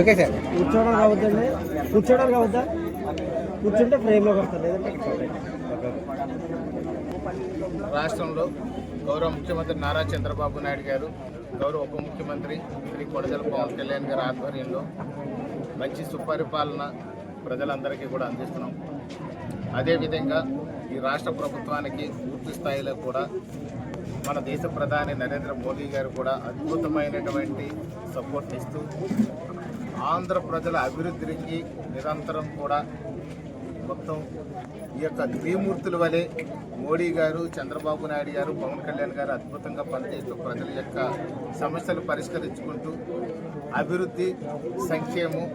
Okay sir. కూర్చోవడం కావద్దండి. కూర్చోవడం కావద్దా? కూర్చుంటే ఫ్రేమ్లోకి వస్తారు లేదంటే రాష్ట్రంలో గౌరవ ముఖ్యమంత్రి నారా చంద్రబాబు నాయుడు గారు గౌరవ ఉప ముఖ్యమంత్రి శ్రీ కొడదల పవన్ కళ్యాణ్ గారి ఆధ్వర్యంలో మంచి సుపరిపాలన ప్రజలందరికీ కూడా అందిస్తున్నాం. అదేవిధంగా ఈ రాష్ట్ర ప్రభుత్వానికి పూర్తి స్థాయిలో కూడా మన దేశ ప్రధాని నరేంద్ర మోదీ గారు కూడా అద్భుతమైనటువంటి సపోర్ట్ ఇస్తూ ఆంధ్ర ప్రజల అభివృద్ధికి నిరంతరం కూడా మొత్తం ఈ యొక్క త్రిమూర్తుల వలె మోడీ గారు చంద్రబాబు నాయుడు గారు పవన్ కళ్యాణ్ గారు అద్భుతంగా పనిచేస్తూ ప్రజల యొక్క సమస్యలు పరిష్కరించుకుంటూ అభివృద్ధి సంక్షేమం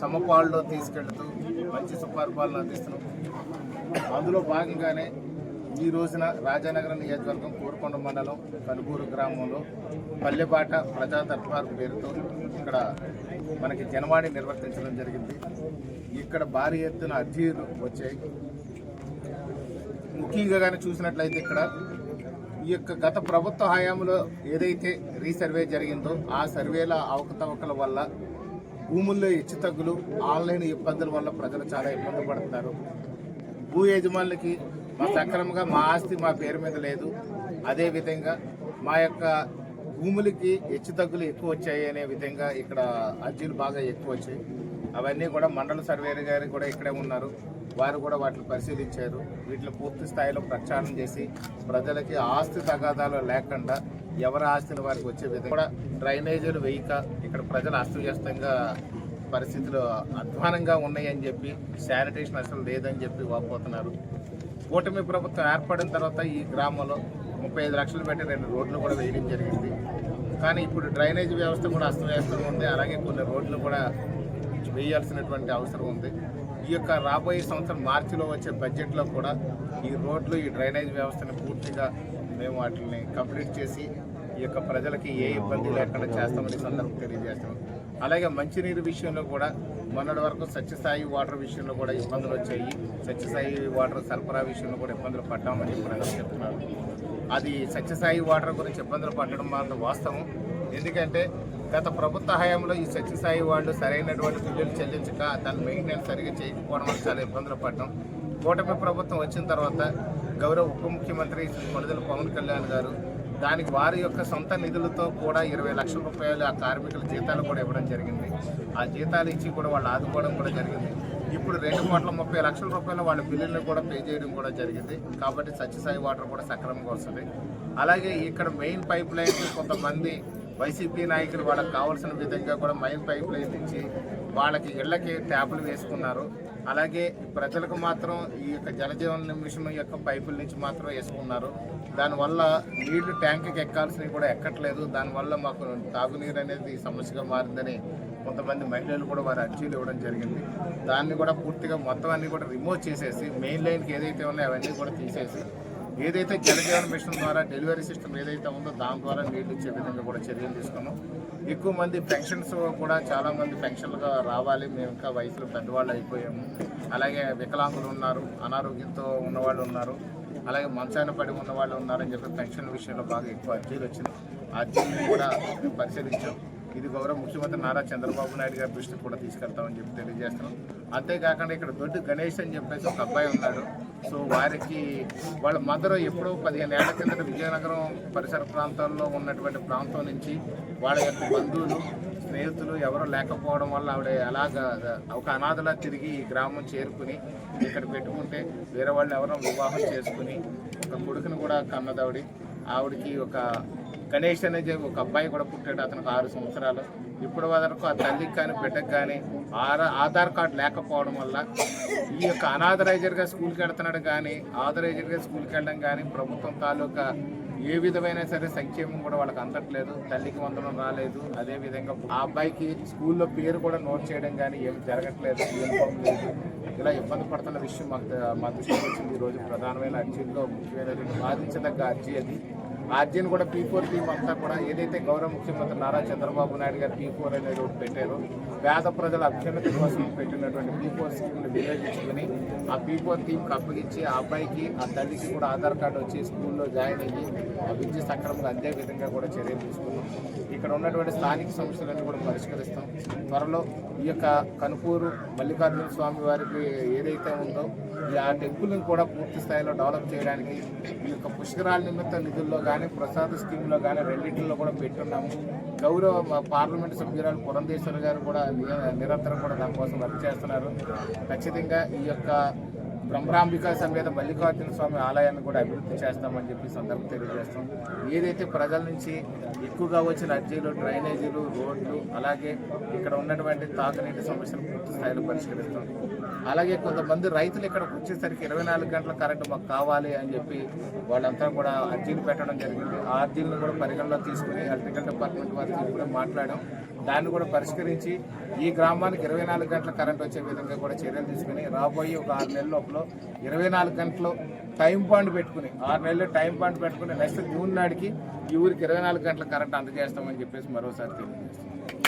సమపాల్లో తీసుకెళ్తూ మంచి సుపరిపాలన అందిస్తున్నాం. అందులో భాగంగానే ఈ రోజున రాజానగరం నియోజకవర్గం కోరుకొండ మండలం కనుగూరు గ్రామంలో పల్లెబాట ప్రజా దర్బార్ పేరుతో ఇక్కడ మనకి జనవాణి నిర్వర్తించడం జరిగింది. ఇక్కడ భారీ ఎత్తున అర్జీలు వచ్చాయి. ముఖ్యంగా కానీ చూసినట్లయితే ఇక్కడ ఈ యొక్క గత ప్రభుత్వ హయాంలో ఏదైతే రీసర్వే జరిగిందో ఆ సర్వేల అవకతవకల వల్ల భూముల్లో హెచ్చుతగ్గులు ఆన్లైన్ ఇబ్బందుల వల్ల ప్రజలు చాలా ఇబ్బంది పడుతున్నారు. భూ యజమానులకి మా సక్రమంగా మా ఆస్తి మా పేరు మీద లేదు. అదేవిధంగా మా యొక్క భూములకి హెచ్చుతగ్గులు ఎక్కువ వచ్చాయి అనే విధంగా ఇక్కడ అర్జీలు బాగా ఎక్కువ వచ్చాయి. అవన్నీ కూడా మండల సర్వేయర్ గారు కూడా ఇక్కడే ఉన్నారు. వారు కూడా వాటిని పరిశీలించారు. వీటిని పూర్తి స్థాయిలో ప్రచారం చేసి ప్రజలకి ఆస్తి తగాదాలు లేకుండా ఎవరి ఆస్తులు వారికి వచ్చే విధంగా కూడా డ్రైనేజీలు వేయక ఇక్కడ ప్రజలు అస్తవ్యస్తంగా పరిస్థితులు అధ్వానంగా ఉన్నాయని చెప్పి శానిటేషన్ అసలు లేదని చెప్పి వాపోతున్నారు. కూటమి ప్రభుత్వం ఏర్పడిన తర్వాత ఈ గ్రామంలో ముప్పై ఐదు లక్షలు పెట్టి రెండు రోడ్లు కూడా వేయడం జరిగింది. కానీ ఇప్పుడు డ్రైనేజ్ వ్యవస్థ కూడా అస్తవ్యస్తంగా ఉంది. అలాగే కొన్ని రోడ్లు కూడా వేయాల్సినటువంటి అవసరం ఉంది. ఈ యొక్క రాబోయే సంవత్సరం మార్చిలో వచ్చే బడ్జెట్లో కూడా ఈ రోడ్లు ఈ డ్రైనేజ్ వ్యవస్థను పూర్తిగా మేము వాటిని కంప్లీట్ చేసి ఈ యొక్క ప్రజలకి ఏ ఇబ్బంది లేకుండా చేస్తామని సందర్భం తెలియజేస్తాం. అలాగే మంచినీరు విషయంలో కూడా మొన్నటి వరకు సత్యసాయి వాటర్ విషయంలో కూడా ఇబ్బందులు వచ్చాయి. సత్యసాయి వాటర్ సరఫరా విషయంలో కూడా ఇబ్బందులు పడ్డామని ప్రజలు చెప్తున్నారు. అది సత్యసాయి వాటర్ గురించి ఇబ్బందులు పడడం మాత్రం వాస్తవం. ఎందుకంటే గత ప్రభుత్వ హయాంలో ఈ సత్యసాయి వాళ్ళు సరైనటువంటి బిల్లులు చెల్లించక దాని మెయింటెనెన్స్ సరిగా చేయకపోవడం వల్ల చాలా ఇబ్బందులు పడ్డాం. కూటమి ప్రభుత్వం వచ్చిన తర్వాత గౌరవ ఉప ముఖ్యమంత్రి శ్రీ పవన్ కళ్యాణ్ గారు దానికి వారి యొక్క సొంత నిధులతో కూడా ఇరవై లక్షల రూపాయలు ఆ కార్మికుల జీతాలు కూడా ఇవ్వడం జరిగింది. ఆ జీతాలు ఇచ్చి కూడా వాళ్ళు ఆదుకోవడం కూడా జరిగింది. ఇప్పుడు రెండు కోట్ల ముప్పై లక్షల రూపాయలు వాళ్ళ బిల్లులను కూడా పే చేయడం కూడా జరిగింది. కాబట్టి సత్యసాయి వాటర్ కూడా సక్రమంగా వస్తుంది. అలాగే ఇక్కడ మెయిన్ పైప్ లైన్ కొంతమంది వైసీపీ నాయకులు వాళ్ళకి కావాల్సిన విధంగా కూడా మైన్ పైప్ లైన్ ఇచ్చి వాళ్ళకి ఇళ్ళకి ట్యాపులు వేసుకున్నారు. అలాగే ప్రజలకు మాత్రం ఈ యొక్క జలజీవన మిషన్ యొక్క పైపుల నుంచి మాత్రం వేసుకున్నారు. దానివల్ల నీళ్ళు ట్యాంక్కి ఎక్కాల్సినవి కూడా ఎక్కట్లేదు. దానివల్ల మాకు తాగునీరు అనేది సమస్యగా మారిందని కొంతమంది మహిళలు కూడా వారి అర్జీలు ఇవ్వడం జరిగింది. దాన్ని కూడా పూర్తిగా మొత్తం అన్ని కూడా రిమూవ్ చేసేసి మెయిన్ లైన్కి ఏదైతే ఉన్నాయో అవన్నీ కూడా తీసేసి ఏదైతే జలజీవన్ మిషన్ ద్వారా డెలివరీ సిస్టమ్ ఏదైతే ఉందో దాని ద్వారా నీళ్ళు ఇచ్చే విధంగా కూడా చర్యలు తీసుకున్నాం. ఎక్కువ మంది పెన్షన్స్ కూడా చాలా మంది పెన్షన్లుగా రావాలి. మేము ఇంకా వయసులో పెద్దవాళ్ళు అయిపోయాము. అలాగే వికలాంగులు ఉన్నారు అనారోగ్యంతో ఉన్నవాళ్ళు ఉన్నారు అలాగే మంచాన పడి ఉన్న వాళ్ళు ఉన్నారని చెప్పి పెన్షన్ విషయంలో బాగా ఎక్కువ అర్జీలు వచ్చినాయి ఆ కూడా పరిశీలించాం. ఇది గౌరవ ముఖ్యమంత్రి నారా చంద్రబాబు నాయుడు గారి దృష్టికి కూడా తీసుకెళ్తామని చెప్పి తెలియజేస్తున్నాం. అంతేకాకుండా ఇక్కడ దొడ్డు గణేష్ అని చెప్పేసి ఒక అబ్బాయి ఉన్నాడు. సో వారికి వాళ్ళ మదర్ ఎప్పుడో పదిహేను ఏళ్ళ కిందట విజయనగరం పరిసర ప్రాంతాల్లో ఉన్నటువంటి ప్రాంతం నుంచి వాళ్ళ యొక్క బంధువులు స్నేహితులు ఎవరు లేకపోవడం వల్ల ఆవిడ అలాగా ఒక అనాథలా తిరిగి ఈ గ్రామం చేరుకుని ఇక్కడ పెట్టుకుంటే వేరే వాళ్ళు ఎవరో వివాహం చేసుకుని ఒక కొడుకును కూడా కన్నదావిడి ఆవిడకి ఒక గణేష్ అనేది ఒక అబ్బాయి కూడా పుట్టాడు అతనికి ఆరు సంవత్సరాలు. ఇప్పటి వరకు ఆ తల్లికి కానీ బిడ్డకు కానీ ఆధార్ కార్డు లేకపోవడం వల్ల ఈ యొక్క అనాథరైజర్గా స్కూల్కి వెళ్తున్నాడు కానీ ఆథరైజర్గా స్కూల్కి వెళ్ళడం కానీ ప్రభుత్వం తాలూకా ఏ విధమైన సరే సంక్షేమం కూడా వాళ్ళకి అందట్లేదు. తల్లికి వందనం రాలేదు. అదే విధంగా ఆ అబ్బాయికి స్కూల్లో పేరు కూడా నోట్ చేయడం కానీ ఏమి జరగట్లేదు. యూనిఫామ్ లేదు. ఇలా ఇబ్బంది పడుతున్న విషయం మాకు మా దృష్టికి వచ్చింది. ఈరోజు ప్రధానమైన అర్జీల్లో ముఖ్యమైనటువంటి బాధించదగ్గ అర్జీ అది. ఆర్జీని కూడా పీ ఫోర్ టీం అంతా కూడా ఏదైతే గౌరవ ముఖ్యమంత్రి నారా చంద్రబాబు నాయుడు గారు పీ ఫోర్ అనేది ఒకటి పెట్టారో పేద ప్రజల అభ్యున్నతి కోసం పెట్టినటువంటి పీ ఫోర్ స్కీమ్ని వినియోగించుకుని ఆ పీ ఫోర్ టీంకి అప్పగించి ఆ అబ్బాయికి ఆ తల్లికి కూడా ఆధార్ కార్డు వచ్చి స్కూల్లో జాయిన్ అయ్యి ఆ విద్య సక్రమంగా అందే విధంగా కూడా చర్యలు తీసుకున్నాం. ఇక్కడ ఉన్నటువంటి స్థానిక సమస్యలన్నీ కూడా పరిష్కరిస్తాం. త్వరలో ఈ యొక్క కనుపూరు మల్లికార్జున స్వామి వారికి ఏదైతే ఉందో ఆ టెంపుల్ని కూడా పూర్తి స్థాయిలో డెవలప్ చేయడానికి ఈ యొక్క పుష్కరాల నిమిత్తం నిధుల్లో కానీ కానీ ప్రసాద స్కీమ్లో కానీ రెండింటిలో కూడా పెట్టున్నాము. గౌరవ మా పార్లమెంట్ సభ్యురాలు పురంధేశ్వర్ గారు కూడా నిరంతరం కూడా దానికోసం వర్క్ చేస్తున్నారు. ఖచ్చితంగా ఈ యొక్క బ్రహ్మరాంబిక సమేత మల్లికార్జున స్వామి ఆలయాన్ని కూడా అభివృద్ధి చేస్తామని చెప్పి సందర్భం తెలియజేస్తాం. ఏదైతే ప్రజల నుంచి ఎక్కువగా వచ్చిన అర్జీలు డ్రైనేజీలు రోడ్లు అలాగే ఇక్కడ ఉన్నటువంటి తాగునీటి సమస్యలు పూర్తి స్థాయిలో పరిష్కరిస్తాం. అలాగే కొంతమంది రైతులు ఇక్కడికి వచ్చేసరికి ఇరవై నాలుగు గంటల కరెంటు మాకు కావాలి అని చెప్పి వాళ్ళంతా కూడా అర్జీలు పెట్టడం జరిగింది. ఆ అర్జీలను కూడా పరిగణలో తీసుకుని ఎలక్ట్రికల్ డిపార్ట్మెంట్ వారితో కూడా మాట్లాడాం. దాన్ని కూడా పరిష్కరించి ఈ గ్రామానికి ఇరవై నాలుగు గంటల కరెంట్ వచ్చే విధంగా కూడా చర్యలు తీసుకుని రాబోయే ఒక ఆరు నెలల లోపల ఇరవై నాలుగు గంటలు టైం పాయింట్ పెట్టుకుని ఆరు నెలలు టైం పాయింట్ పెట్టుకుని నెక్స్ట్ జూన్ నాటికి ఈ ఊరికి ఇరవై నాలుగు గంటల కరెంట్ అందజేస్తామని చెప్పేసి మరోసారి తెలియజేస్తాం